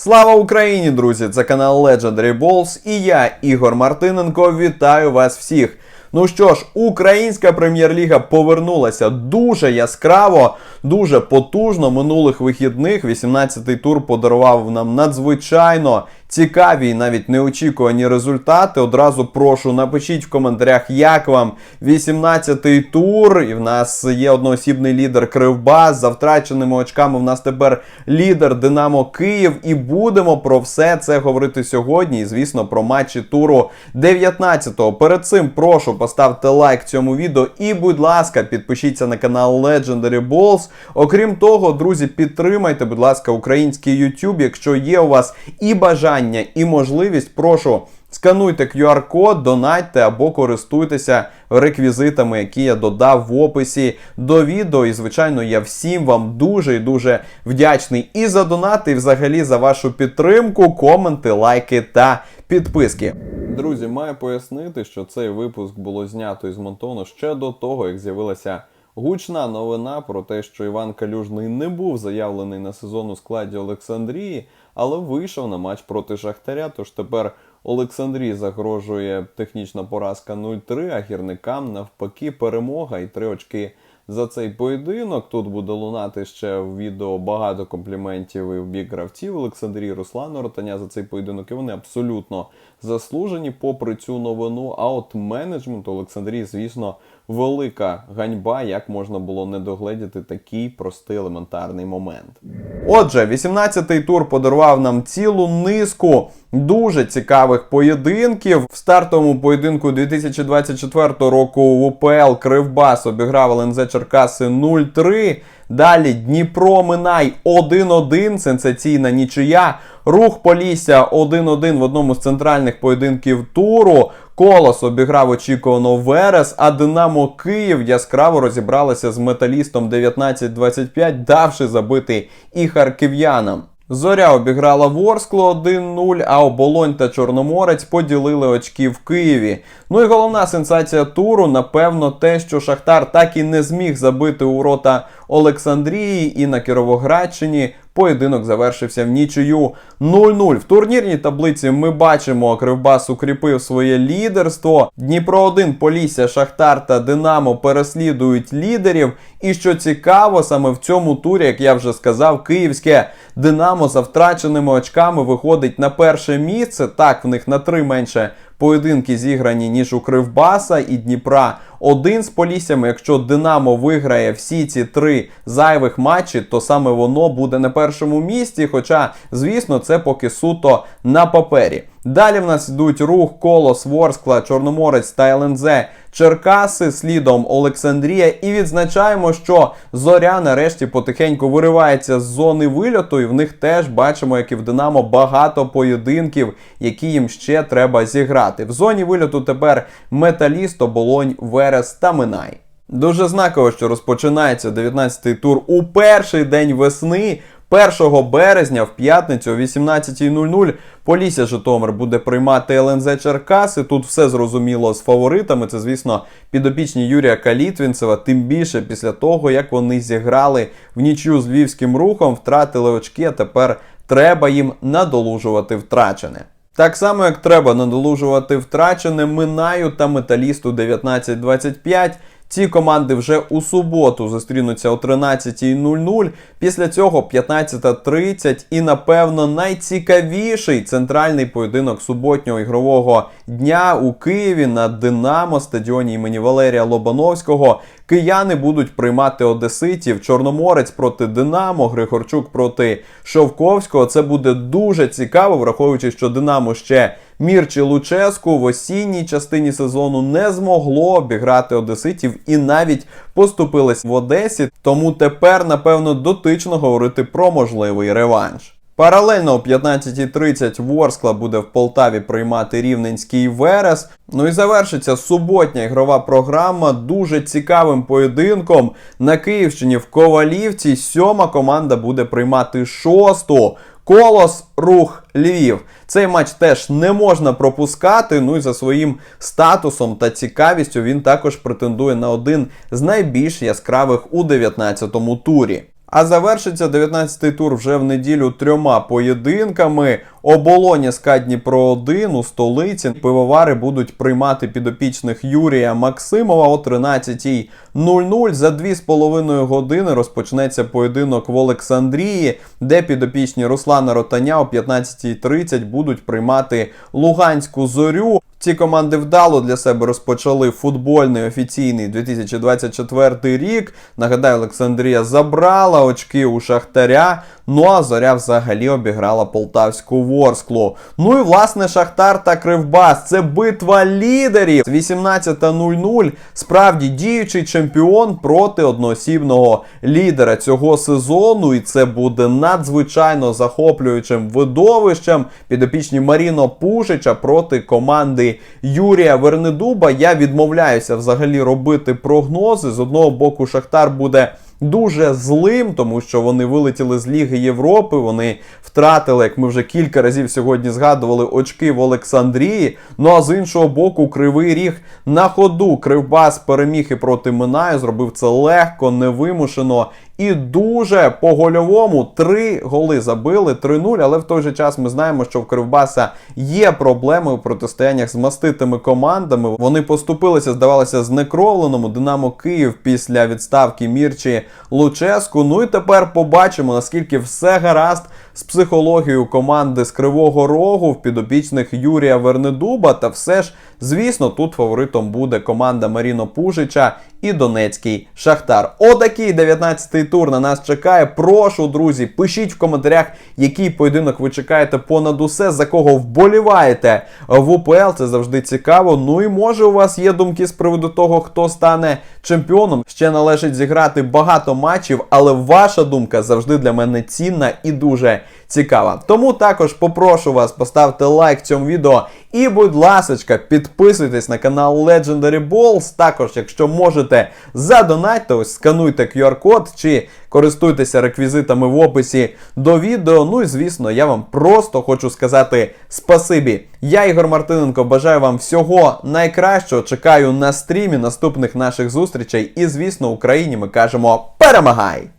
Слава Україні, друзі! Це канал Legendary Balls і я, Ігор Мартиненко, вітаю вас всіх. Ну що ж, українська прем'єр-ліга повернулася дуже яскраво, дуже потужно. Минулих вихідних 18-й тур подарував нам надзвичайно цікаві і навіть неочікувані результати. Одразу прошу напишіть в коментарях, як вам 18-й тур. І в нас є одноосібний лідер Кривбас. За втраченими очками в нас тепер лідер Динамо Київ. І будемо про все це говорити сьогодні. І, звісно, про матчі туру 19-го. Перед цим прошу поставте лайк цьому відео і, будь ласка, підпишіться на канал Legendary Balls. Окрім того, друзі, підтримайте, будь ласка, український YouTube, якщо є у вас і бажання, і можливість, прошу. Скануйте QR-код, донатьте або користуйтеся реквізитами, які я додав в описі до відео. І, звичайно, я всім вам дуже і дуже вдячний і за донати, і взагалі за вашу підтримку, коменти, лайки та підписки. Друзі, маю пояснити, що цей випуск було знято і змонтовано ще до того, як з'явилася гучна новина про те, що Іван Калюжний не був заявлений на сезон у складі Олександрії, але вийшов на матч проти Шахтаря. Тож тепер Олександрії загрожує технічна поразка 0-3, а гірникам навпаки перемога і три очки за цей поєдинок. Тут буде лунати ще в відео багато компліментів і в бік гравців Олександрії Руслану Ротаня за цей поєдинок. І вони абсолютно заслужені попри цю новину. А от менеджмент Олександрії, звісно, велика ганьба, як можна було не догледіти такий простий елементарний момент. Отже, 18-й тур подарував нам цілу низку дуже цікавих поєдинків. В стартовому поєдинку 2024 року в УПЛ Кривбас обіграв ЛНЗ Черкаси 0-3. Далі Дніпро Минай 1-1, сенсаційна нічия. Рух Полісся 1-1 в одному з центральних поєдинків туру. Колос обіграв очікувано Верес, а Динамо Київ яскраво розібралася з металістом 19-25, давши забити і харків'янам. Зоря обіграла Ворскло 1-0, а Оболонь та Чорноморець поділили очки в Києві. Ну і головна сенсація туру, напевно, те, що Шахтар так і не зміг забити у рота Олександрії і на Кіровоградщині поєдинок завершився в нічию 0-0. В турнірній таблиці ми бачимо, Кривбас укріпив своє лідерство. Дніпро 1, Полісся, Шахтар та Динамо переслідують лідерів. І що цікаво, саме в цьому турі, як я вже сказав, київське Динамо за втраченими очками виходить на перше місце. Так, в них на три менше поєдинки зіграні, ніж у Кривбаса і Дніпра. Один з поліссями, якщо Динамо виграє всі ці три зайвих матчі, то саме воно буде на першому місці. Хоча, звісно, це поки суто на папері. Далі в нас йдуть рух, колос, Ворскла, Чорноморець та ЛНЗ Черкаси, слідом Олександрія. І відзначаємо, що зоря нарешті потихеньку виривається з зони вильоту, і в них теж бачимо, як і в Динамо багато поєдинків, які їм ще треба зіграти. В зоні вильоту тепер металіст, оболонь, Верес та Минай. Дуже знаково, що розпочинається 19-й тур у перший день весни. 1 березня в п'ятницю о 18.00 Полісся Житомир буде приймати ЛНЗ Черкаси. Тут все зрозуміло з фаворитами. Це, звісно, підопічні Юрія Калітвінцева. Тим більше після того, як вони зіграли в нічю з львівським рухом, втратили очки. а Тепер треба їм надолужувати втрачене. Так само, як треба надолужувати втрачене Минаю та металісту 19-25. Ці команди вже у суботу зустрінуться о 13.00. Після цього 15.30 і, напевно, найцікавіший центральний поєдинок суботнього ігрового дня у Києві на Динамо стадіоні імені Валерія Лобановського. Кияни будуть приймати Одеситів, Чорноморець проти Динамо, Григорчук проти Шовковського. Це буде дуже цікаво, враховуючи, що Динамо ще Мірчі Луческу в осінній частині сезону не змогло обіграти Одеситів і навіть поступилось в Одесі. Тому тепер, напевно, дотично говорити про можливий реванш. Паралельно о 15.30 Ворскла буде в Полтаві приймати рівненський Верес. Ну і завершиться суботня ігрова програма дуже цікавим поєдинком. На Київщині в Ковалівці сьома команда буде приймати шосту. Колос, рух, Львів. Цей матч теж не можна пропускати. Ну і за своїм статусом та цікавістю він також претендує на один з найбільш яскравих у 19-му турі. А завершиться 19-й тур вже в неділю трьома поєдинками. Оболоня СКА Дніпро 1 у столиці. Пивовари будуть приймати підопічних Юрія Максимова о 13.00. За 2,5 години розпочнеться поєдинок в Олександрії, де підопічні Руслана Ротаня о 15.30 будуть приймати Луганську зорю. Ці команди вдало для себе розпочали футбольний офіційний 2024 рік. Нагадаю, Олександрія забрала очки у Шахтаря. Ну а зоря взагалі обіграла полтавську Ворсклу. Ну і власне Шахтар та Кривбас. Це битва лідерів. 18.00. Справді діючий чемпіон проти одноосібного лідера цього сезону. І це буде надзвичайно захоплюючим видовищем. Підопічні Маріно Пушича проти команди Юрія Вернедуба. Я відмовляюся взагалі робити прогнози. З одного боку, Шахтар буде. Дуже злим, тому що вони вилетіли з Ліги Європи. Вони втратили, як ми вже кілька разів сьогодні згадували, очки в Олександрії. Ну а з іншого боку, кривий ріг на ходу. Кривбас переміг і проти Минаю. Зробив це легко, невимушено і дуже по гольовому. Три голи забили 3-0. Але в той же час ми знаємо, що в Кривбаса є проблеми у протистояннях з маститими командами. Вони поступилися, здавалося, знекровленому Динамо Київ після відставки Мірчі Луческу. Ну і тепер побачимо, наскільки все гаразд з психологією команди з Кривого Рогу в підопічних Юрія Вернедуба. Та все ж, звісно, тут фаворитом буде команда Маріно Пужича і Донецький Шахтар. Отакий 19-й тур на нас чекає. Прошу, друзі, пишіть в коментарях, який поєдинок ви чекаєте понад усе, за кого вболіваєте в УПЛ. Це завжди цікаво. Ну і може у вас є думки з приводу того, хто стане чемпіоном. Ще належить зіграти багато матчів, але ваша думка завжди для мене цінна і дуже цікава. Тому також попрошу вас поставити лайк цьому відео. І, будь ласка, підписуйтесь на канал Legendary Balls. Також, якщо можете, задонатьте, ось скануйте QR-код чи користуйтеся реквізитами в описі до відео. Ну і звісно, я вам просто хочу сказати спасибі. Я Ігор Мартиненко бажаю вам всього найкращого. Чекаю на стрімі наступних наших зустрічей. І, звісно, Україні ми кажемо перемагай!